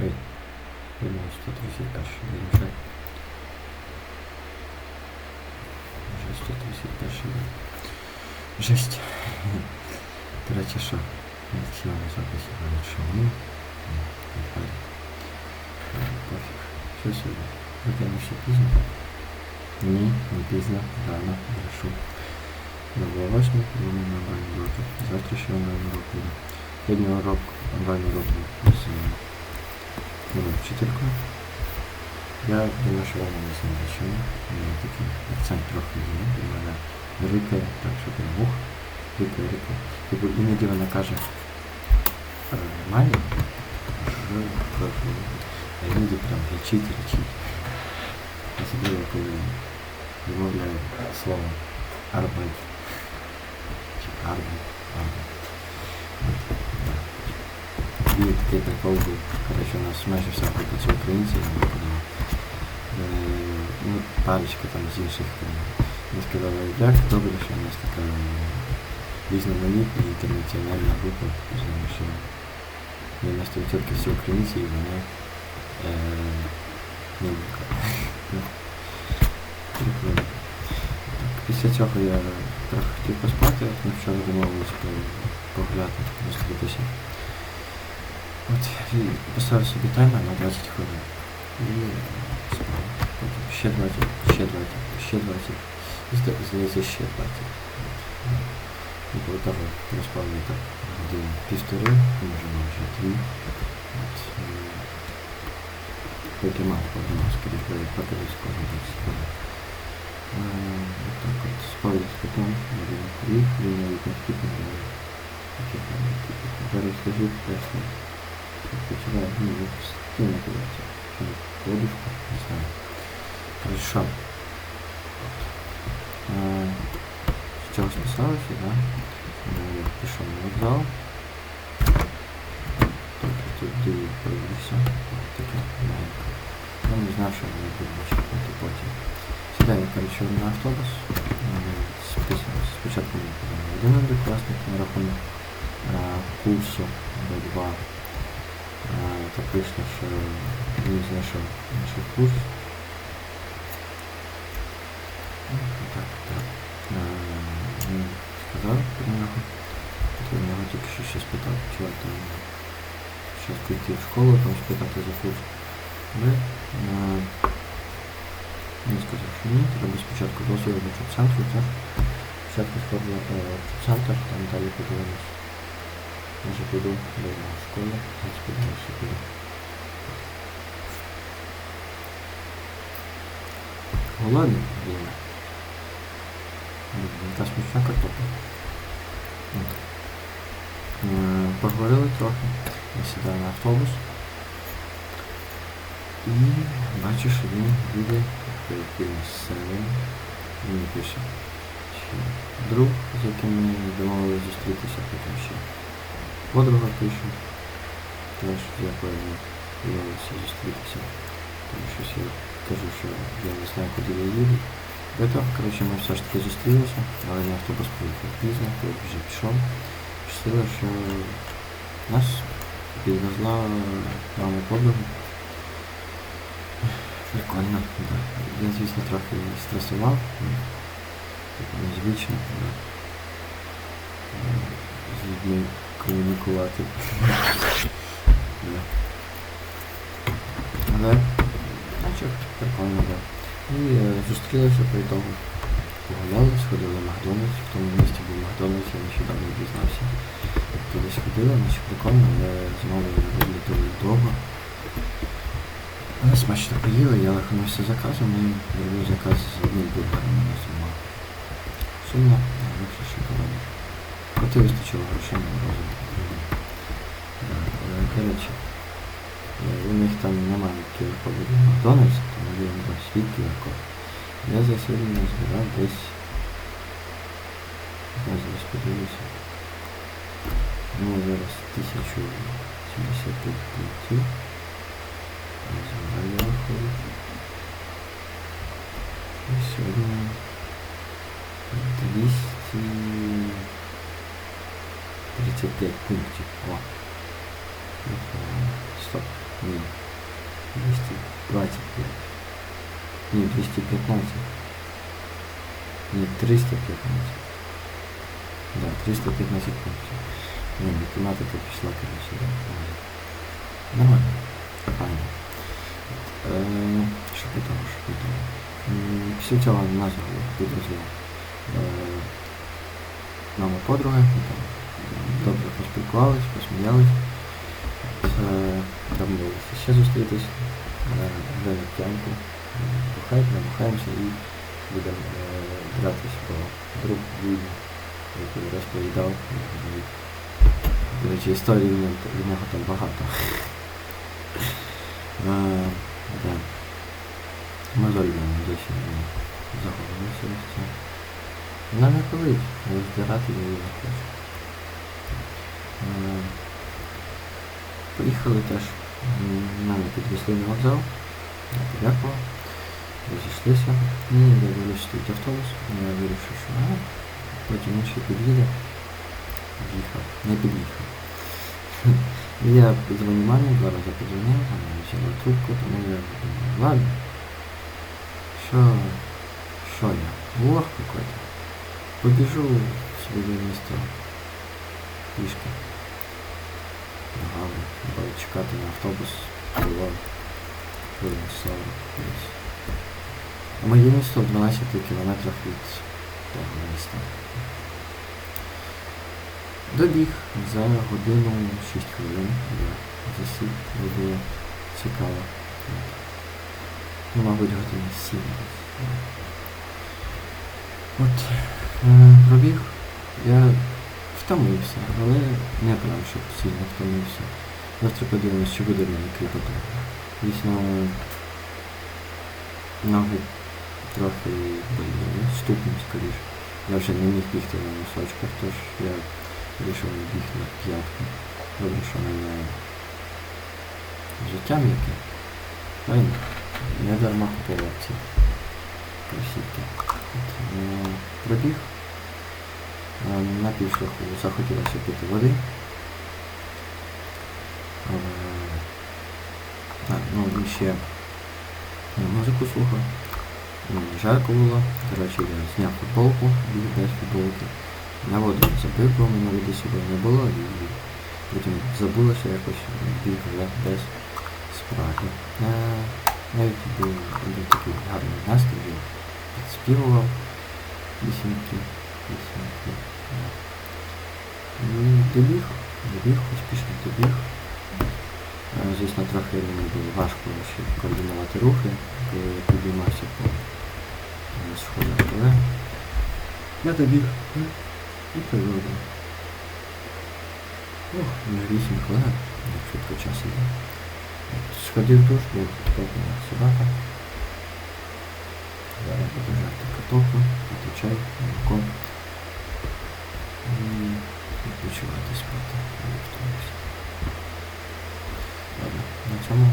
Ой, думаю, 131 день вже. Вже 131 день. Жесть. До речі, що? Відсіла на записі, говорить, що ну, не впаде. Пофіг. Що сьогодні? Прокинувся пізно? Ні, не пізно, рано, хорошо. Доброго восьми, думаю, на онлайн уроки. Завтра ще онлайн урок буде. Сьогодні урок, онлайн урок був з новою вчителькою. Я думаю, що вона не знає, чому. У мене такий акцент трохи є. У мене рикає, так, що ти мух. Рикає, рикає. Типу, іноді вона каже е, мамі, що кажу, а іноді прям речить, речить. Особливо, коли вимовляє слово арбайт. Чи арбайт, арбайт. І такий прикол був, коротше, у нас майже вся група це українці. Е, ну, парочка там з інших країн. Ми сказали, як добре, у нас така різноманітна інтернаціональна група, тому що 90% всі українці і вони е, ну, ну. Так, Після цього я трохи хотів поспати, ми вчора домовилися погуляти, розкритися. От, і поставив собі таймер на 20 хвилин. І спав. Потім ще 20, ще 20, ще 20. І зда- здається, ще 20. От. І по того проспав я так годин півтори, може вже дві. От, і поки мав подумав, скоріше бо я покорюсь кожен день спати. От так от спав я з котом, один рік, він навіть не втік, не Зараз скажу, просто починаю ну, стіну кидатися. Подушку, не знаю. Хорошо. Е, З чого списалося, да? Е, Я пішов на вокзал. Тобто туди поївся. Таке маленьке. Я не знав, що мене буде чекати потім. Сідаю, коротше, на автобус. Е, списав- Спочатку мені подав один однокласник на рахунок е, курсу Б2. Е, Так вийшло, що він знайшов інший курс. Ну, Так, так. Е, Він сказав про нього. То я нього тільки що ще спитав, чи варто мені щось піти в школу, там спитати за курс. Але е, він сказав, що ні, треба спочатку дозвіл до центру, так? Спочатку сходила в центр, там далі подивимось. Може піду до школи, зараз подивимося піду. Голодний, блін. М, Яка смачна картопля. От. Е, Поговорили трохи. Я сідаю на автобус. І бачу, що він їде по якимось селам. Він пише. Ще друг, з яким ми домовилися зустрітися, потім ще подруга пише. Теж з якою ми домовилися зустрітися. Тому що я кажу, що я не знаю, куди я їду. Это, коротше, ми все ж таки зустрілися, але на автобус поїхав пізно, коли вже пішов. Щастило, що нас підвезла мама подруга. Прикольно, да. Я, звісно, трохи стресував. ну, Типу незвично, да. Е, З людьми комунікувати. Але, наче, прикольно, да. І е, зустрілися по ітогу. Погуляли, сходили в Макдональдс. В тому місті був Макдональдс, я нещодавно дізнався. Туди сходили, наче прикольно, але знову виглядали довго. Але смачно поїли, я лиханувся заказом і зробив заказ з одним бургером на сама. Сумно, але все шоколадно. Проте вистачило грошей на розвиток. Да, але, коротше, е, у них там немає QR-коду до Макдональдс, тому я їм дав свій QR-код. Я за сьогодні назбирав десь. Я зараз подивлюся. Ну, зараз 1075 пунктів. Назбираю виходить. І сьогодні 235 пунктів. О. Непогано. Стоп. Ні. 225. Ні, 215. Ні, 315. Да, 315 пунктів. Ні, математика пішла, коротше, да. Нормально. Нормально. Файно. Е, що по тому, що по тому. М, Після цього нас підрозділ е, мама подруга, ми там добре поспілкувались, посміялись. Е, Домовилися ще зустрітись, е, вже на п'янку. Бухають, набухаємося і будемо е, гратись по друг війні, який розповідав. І, До речі, історії в нього- в нього там багато. Е, да. Ми з Ольгою досі не заговорилися ось це. Вона не колись, але здирати її не хоче. Е, Поїхали теж. м, Мене підвезли на вокзал. Я подякував. Розійшлися. І я дивлюсь, стоїть автобус. Я вирішив, що а, потім він ще під'їде. Їхав. Не під'їхав. Я дзвоню мамі, два рази подзвонив, вона не взяла трубку, тому я думаю, ладно. Що, що я? Лох какой-то. Побіжу в своє місто пішки. Чекати на автобус. Було хвилин 40 десь. А моє місто в 12 кілометрах від того міста. Добіг за годину 6 хвилин. Я засік, бо було цікаво. Ну, мабуть, годин 7. От. Е, пробіг. Я втомився, але не прям, щоб сильно втомився. Завтра подивимось, чи буде в мене кріпота. Дійсно, ноги трохи ступні скоріше. Я вже не міг бігти на носочках, тож я вирішив біг на п'ятку. Добре, що в мене життя м'яке. Правильно? Не дарма купував ці кросівки. Е, Пробіг. Е, На півшляху захотілося пити води. Е, А, ну і ще музику слухав. Жарко було. Коротше, я зняв футболку, біг без футболки. На воду забив, бо в мене води собою не було і потім забулося якось біг вже без спраги. Е, Навіть був був такий гарний настрій, підспівував пісеньки, пісеньки. да. І добіг, добіг, успішно добіг. Е, Звісно, трохи мені було важко ще координувати рухи, коли я підіймався по е, сходах, але я добіг м, і приводив. Ох, на 8 хвилин, як швидко час іде. От, Сходив в душ, був картопляна собака. Зараз буду жарти картоплю, пити чай, молоко. І відпочивати спати. Ладно, на цьому